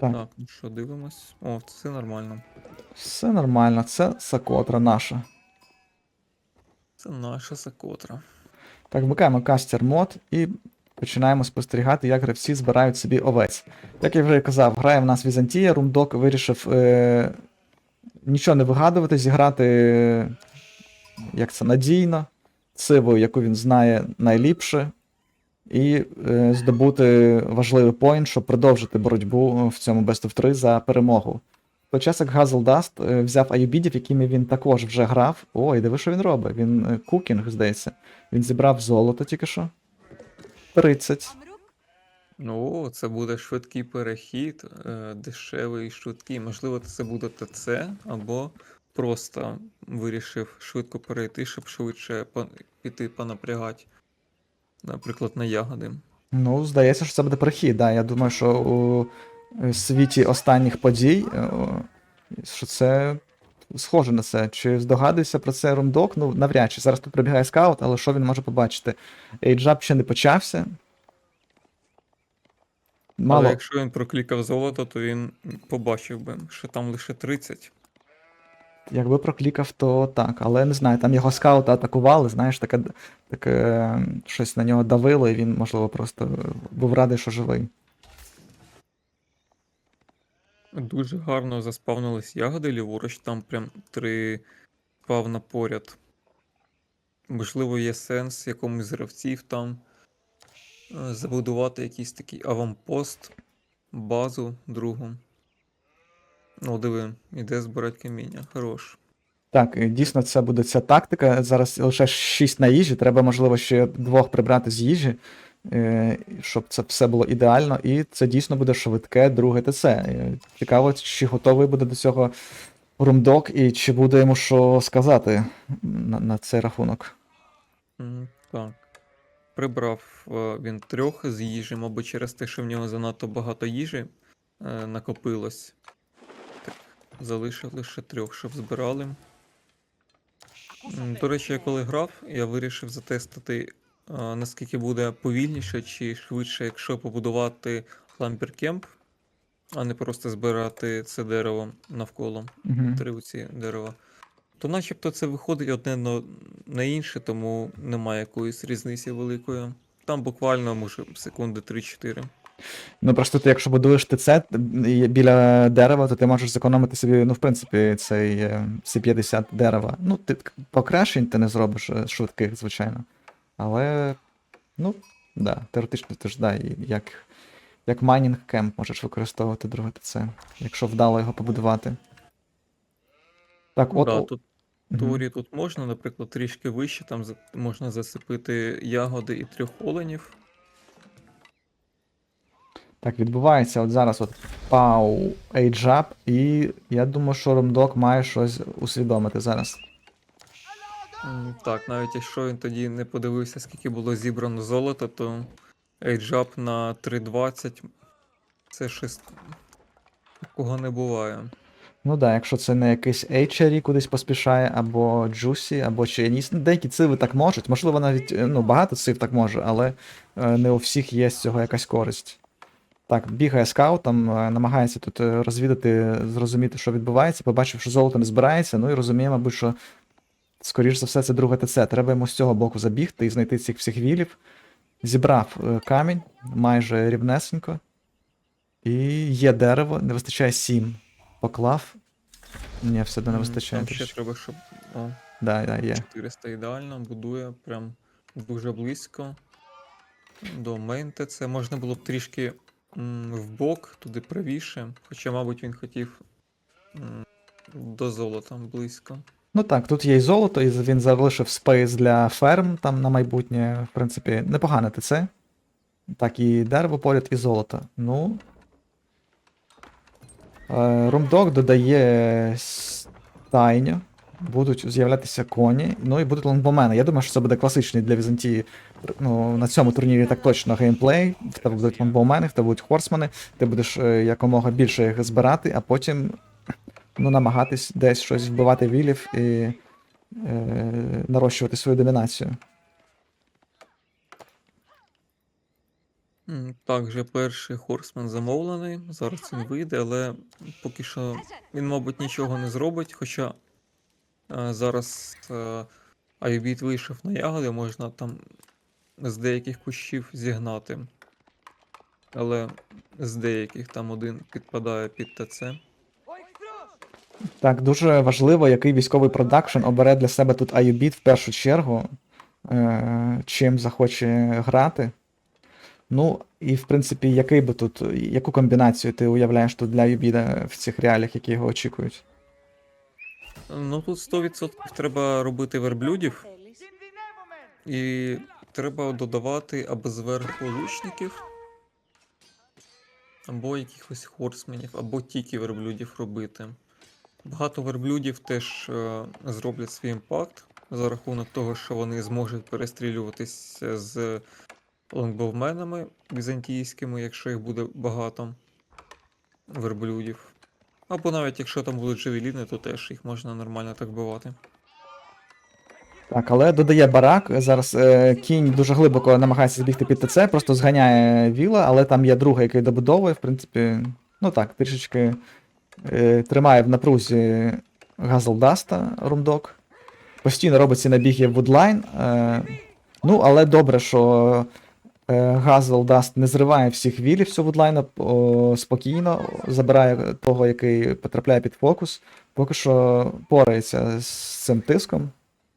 Так, Так, ну що, дивимось. О, це нормально. все нормально, це Сакотра наша. Це наша Сакотра. Так, вмикаємо кастер мод і починаємо спостерігати, як гравці збирають собі овець. Як я вже казав, грає в нас Візантія, Румдок вирішив е, нічого не вигадувати, зіграти е, як це надійно, сивою, яку він знає найліпше, і е, здобути важливий поінт, щоб продовжити боротьбу в цьому Best of 3 за перемогу. В той час як Газл Даст е, взяв аюбідів, якими він також вже грав. Ой, диви, що він робить. Він е, кукінг, здається. Він зібрав золото тільки що. 30. Ну, це буде швидкий перехід, е, дешевий і швидкий. Можливо, це буде ТЦ, або просто вирішив швидко перейти, щоб швидше піти понапрягати. Наприклад, на ягоди. Ну, здається, що це буде перехід. Да. Я думаю, що у е, світі останніх подій, е, що це схоже на це. Чи здогадується про це Румдок? Ну, навряд чи. Зараз тут прибігає скаут, але що він може побачити? Ейджап ще не почався. Мало. Але якщо він проклікав золото, то він побачив би, що там лише 30. Якби проклікав, то так. Але не знаю, там його скаути атакували, знаєш, таке, таке е, щось на нього давило, і він, можливо, просто був радий, що живий. Дуже гарно заспавнились ягоди ліворуч, там прям три спавна поряд. Можливо, є сенс якомусь з гравців там е, забудувати якийсь такий авампост, базу другу. О, диви, іде збирати каміння. Хорош. Так, дійсно, це буде ця тактика. Зараз лише 6 на їжі. Треба, можливо, ще двох прибрати з їжі, е, щоб це все було ідеально. І це дійсно буде швидке друге ТЦ. Е, Цікаво, чи готовий буде до цього Румдок, і чи буде йому що сказати на, на цей рахунок. Так. Прибрав е, він трьох з їжі, мабуть, через те, що в нього занадто багато їжі накопилось. Залишив лише трьох, щоб збирали. До речі, я коли грав, я вирішив затестити, наскільки буде повільніше чи швидше, якщо побудувати ламберкемп, а не просто збирати це дерево навколо Угу. три оці дерева. То начебто це виходить одне на інше, тому немає якоїсь різниці великої. Там буквально, може, секунди 3-4. Ну просто ти, якщо будуєш ТЦ біля дерева, то ти можеш зекономити собі, ну, в принципі, цей е, всі 50 дерева. Ну, ти покращень ти не зробиш е, швидких, звичайно. Але, ну, да, теоретично ти ж да, як, як майнінг кемп можеш використовувати друге ТЦ, якщо вдало його побудувати. Так, от. да, тут теорії тут можна, наприклад, трішки вище, там можна засипити ягоди і трьох оленів. Так, відбувається от зараз от пау ейджап, і я думаю, що Ромдок має щось усвідомити зараз. М, Так, навіть якщо він тоді не подивився, скільки було зібрано золота, то ейджап на 3.20 це щось такого не буває. Ну да, якщо це не якийсь Ейчері кудись поспішає, або Джусі, або Чейніс. Ну, деякі циви так можуть. Можливо, навіть е, ну, багато цив так може, але е, не у всіх є з цього якась користь. Так, бігає скаут, там е, намагається тут е, розвідати, зрозуміти, що відбувається, побачив, що золото не збирається, ну і розуміє, мабуть, що скоріш за все це друге ТЦ. Треба йому з цього боку забігти і знайти цих всіх вілів. Зібрав е, камінь майже рівнесенько. І є дерево, не вистачає 7. Поклав. Ні, все одно не вистачає. Там ще треба, щоб. О, Да, да, є. 400 ідеально, будує прям дуже близько. До мейн ТЦ. Можна було б трішки м, вбок, туди правіше. Хоча, мабуть, він хотів до золота близько. Ну так, тут є і золото, і він залишив спейс для ферм там на майбутнє. В принципі, непогане ТЦ. Так, і дерево поряд, і золото. Ну. Е, Румдог додає стайню. Будуть з'являтися коні, ну і будуть лонгбомени. Я думаю, що це буде класичний для Візантії. Ну, на цьому турнірі так точно геймплей. В тебе будуть лонгбомени, в тебе будуть хорсмани, ти будеш е, якомога більше їх збирати, а потім ну, намагатись десь щось вбивати вілів і е, нарощувати свою домінацію. Так, вже перший Хорсмен замовлений. Зараз він вийде, але поки що він, мабуть, нічого не зробить. Хоча зараз е, Айбіт вийшов на ягоди, можна там з деяких кущів зігнати. Але з деяких там один підпадає під ТЦ. Так, дуже важливо, який військовий продакшн обере для себе тут Ayubit в першу чергу, е, чим захоче грати. Ну, і в принципі, який би тут, яку комбінацію ти уявляєш тут для Ayubit в цих реаліях, які його очікують? Ну тут 100% треба робити верблюдів, і треба додавати або зверху лучників, або якихось хорсменів, або тільки верблюдів робити. Багато верблюдів теж е, зроблять свій імпакт за рахунок того, що вони зможуть перестрілюватися з лонгбовменами візантійськими, якщо їх буде багато верблюдів. Або навіть якщо там будуть джевеліни, то теж їх можна нормально так бивати. Так, але додає барак. Зараз е, кінь дуже глибоко намагається збігти під ТЦ, просто зганяє віла, але там є другий, який добудовує, в принципі, ну так, трішечки е, тримає в напрузі Газлдаста румдок. Постійно робить ці набіги вудлайн. Е, ну, але добре, що е, Газлдаст не зриває всіх вілів цього вудлайна, спокійно забирає того, який потрапляє під фокус. Поки що порається з цим тиском.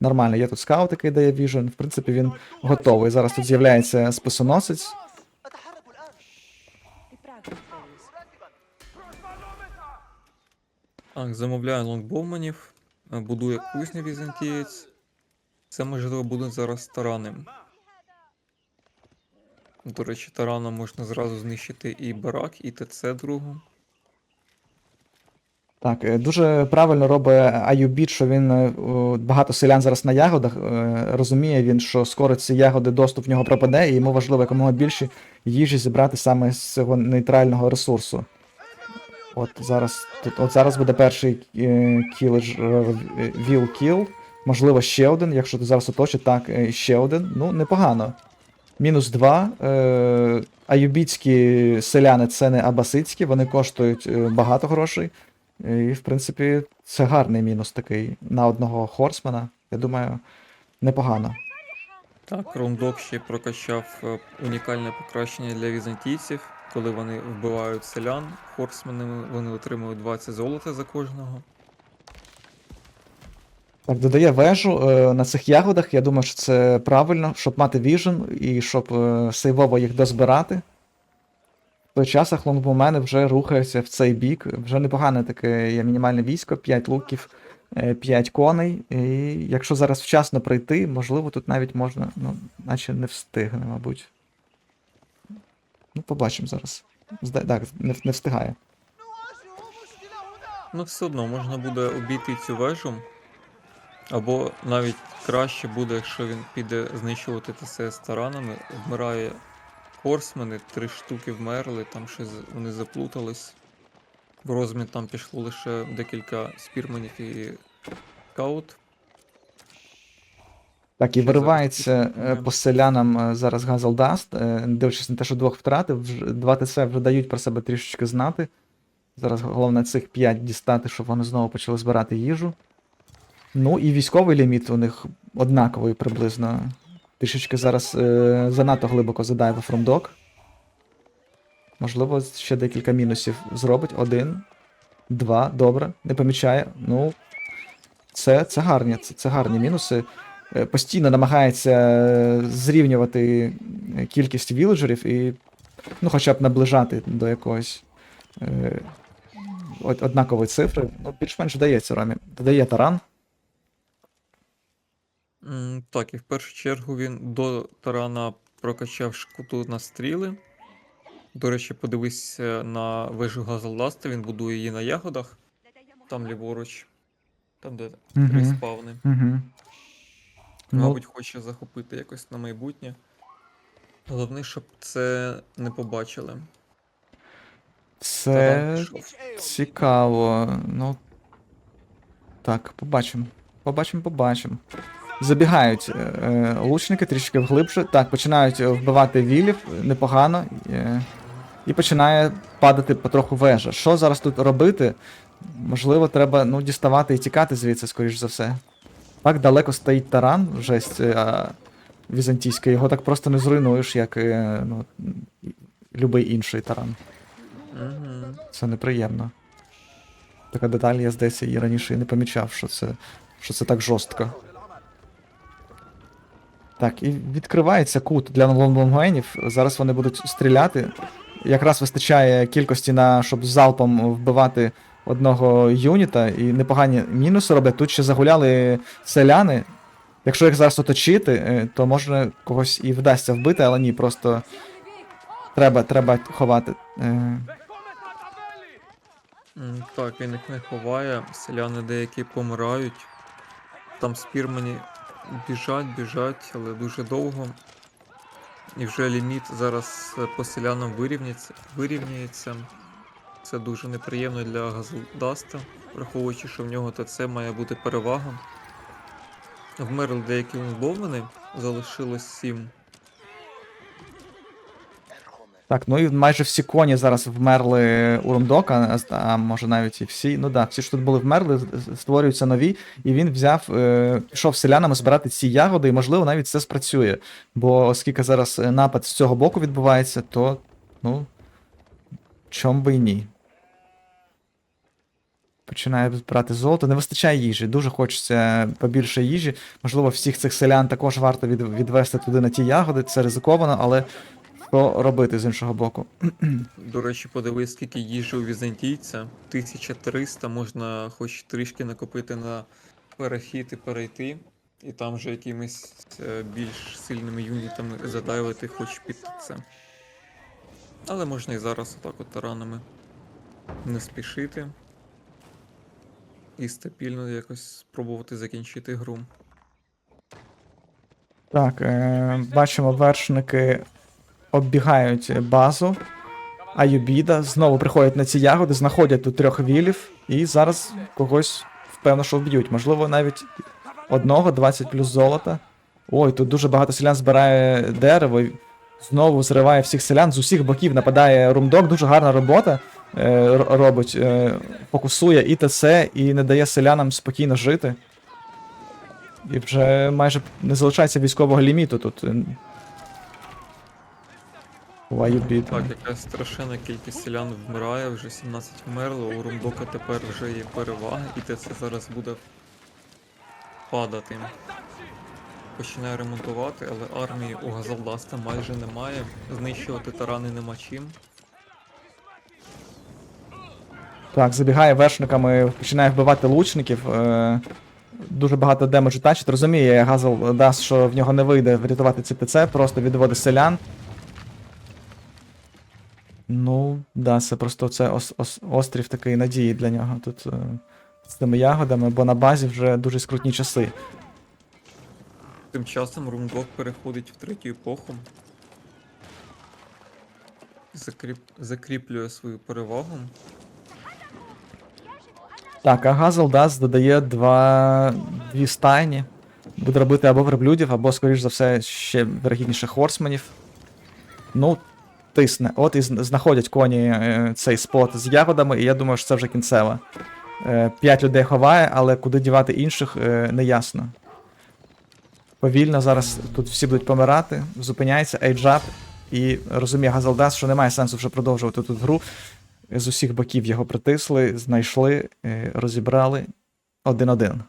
Нормально, є тут скаут, який дає віжен. В принципі, він готовий. Зараз тут з'являється списоносець. Так, замовляє лонгбовменів, е, будує кузню візантієць. Це можливо будуть зараз тарани. До речі, тараном можна зразу знищити і барак, і ТЦ другу. Так, е, дуже правильно робить Аюбіт, що він е, багато селян зараз на ягодах. е, Розуміє він, що скоро ці ягоди доступ в нього пропаде, і йому важливо якомога більше їжі зібрати саме з цього нейтрального ресурсу. От зараз, тут, от зараз буде перший кіл, віл кіл. Можливо, ще один, якщо ти зараз оточить, так, ще один. Ну, непогано. Мінус два. Е, аюбітські селяни це не абасицькі, вони коштують е, багато грошей. І, в принципі, це гарний мінус такий на одного хорсмена. Я думаю, непогано. Так, Рундок ще прокачав е, унікальне покращення для візантійців. Коли вони вбивають селян хорсменами, вони отримують 20 золота за кожного. Так, додає вежу е, на цих ягодах. Я думаю, що це правильно, щоб мати віжен і щоб е, сейвово їх дозбирати. В той час лонгбомени вже рухаються в цей бік. Вже непогане таке є мінімальне військо, 5 луків, 5 коней. І якщо зараз вчасно прийти, можливо, тут навіть можна, ну, наче не встигне, мабуть. Ну, побачимо зараз. Зда- Так, не, не встигає. Ну, все одно можна буде обійти цю вежу. Або навіть краще буде, якщо він піде знищувати ТС з таранами, вмирає хорсмени, три штуки вмерли, там ще вони заплутались. В розмін там пішло лише декілька спірменів і скаут. Так, і Що виривається зараз е, по селянам е, зараз Газелдаст, е, дивлячись на те, що двох втратив, два ТС вже дають про себе трішечки знати. Зараз головне цих 5 дістати, щоб вони знову почали збирати їжу. Ну і військовий ліміт у них однаковий приблизно. Трішечки зараз е, занадто глибоко задає фромдок. Можливо, ще декілька мінусів зробить. Один, два, добре, не помічає. Ну, це, це гарні, це, це гарні мінуси е, постійно намагається зрівнювати кількість віледжерів і, ну, хоча б наближати до якогось е, однакової цифри. Ну, більш-менш вдається Ромі. Додає таран. Так, і в першу чергу він до тарана прокачав шкуту на стріли. До речі, подивись на вежу Газелдаста, він будує її на ягодах, там ліворуч, там де Мгм. респавни. Угу. Мабуть, хоче захопити якось на майбутнє. Головне, щоб це не побачили. Це цікаво. Ну. Так, побачимо. Побачимо, побачимо. Забігають е, е, лучники трішки вглибше. Так, починають е, вбивати вілів непогано. Е, і починає падати потроху вежа. Що зараз тут робити? Можливо, треба ну, діставати і тікати звідси, скоріш за все. Так далеко стоїть таран, жесть е, візантійський, його так просто не зруйнуєш, як е, ну, любий інший таран. Це неприємно. Така деталь, я здається, і раніше і не помічав, що це, що це так жорстко. Так, і відкривається кут для лонгленів. Зараз вони будуть стріляти. Якраз вистачає кількості на, щоб залпом вбивати одного юніта, і непогані мінуси роблять. Тут ще загуляли селяни. Якщо їх зараз оточити, е, то може когось і вдасться вбити, але ні, просто треба, треба ховати. Е, Так, він їх не ховає, селяни деякі помирають. Там спірмані біжать, біжать, але дуже довго. І вже ліміт зараз по селянам вирівняється, вирівняється. Це дуже неприємно для Газлдаста, враховуючи, що в нього ТЦ має бути перевага. Вмерли деякі умбовини, залишилось 7. Так, ну і майже всі коні зараз вмерли у Румдока, а може навіть і всі. Ну да, всі ж тут були вмерли, створюються нові, і він взяв, е, пішов селянами збирати ці ягоди, і можливо навіть це спрацює. Бо оскільки зараз е, напад з цього боку відбувається, то ну. Чом би й ні. Починає брати золото. Не вистачає їжі. Дуже хочеться побільше їжі. Можливо, всіх цих селян також варто від, відвести туди на ті ягоди. Це ризиковано, але що робити з іншого боку? До речі, подивись, скільки їжі у візантійця. 1300 можна хоч трішки накопити на перехід і перейти. І там вже якимись е, більш сильними юнітами задайвити хоч під це. Але можна і зараз отак от таранами не спішити. І стабільно якось спробувати закінчити гру. Так, е, бачимо, вершники оббігають базу. Аюбіда знову приходять на ці ягоди, знаходять тут трьох вілів і зараз когось впевнено, що вб'ють. Можливо, навіть одного, 20 плюс золота. Ой, тут дуже багато селян збирає дерево. і Знову зриває всіх селян, з усіх боків нападає румдок, дуже гарна робота е, робить. Е, фокусує і ТЦ, і не дає селянам спокійно жити. І вже майже не залишається військового ліміту тут. Ваюбіт. Так, якась страшенна кількість селян вмирає, вже 17 вмерло, у Румдока тепер вже є перевага, і це зараз буде падати. Починає ремонтувати, але армії у Газалдаста майже немає. Знищувати тарани нема чим. Так, забігає вершниками, починає вбивати лучників. Е, дуже багато демеджу тачить. Розуміє Газл дасть, що в нього не вийде врятувати ці ТЦ, просто відводить селян. Ну, да, це просто це ос- ос- острів такий надії для нього тут е, з тими ягодами, бо на базі вже дуже скрутні часи. Тим часом Румдок переходить в третю епоху. Закріп... Закріплює свою перевагу. Так, а Газл Даст додає два, дві стайні. Буде робити або верблюдів, або, скоріш за все, ще вирогідніше хорсменів. Ну, тисне. От і знаходять коні е, цей спот з ягодами, і я думаю, що це вже кінцева. Е, П'ять людей ховає, але куди дівати інших, е, не ясно. Повільно зараз тут всі будуть помирати, зупиняється ейджап і розуміє Газалдас, що немає сенсу вже продовжувати тут гру. З усіх боків його притисли, знайшли, розібрали. Один-один.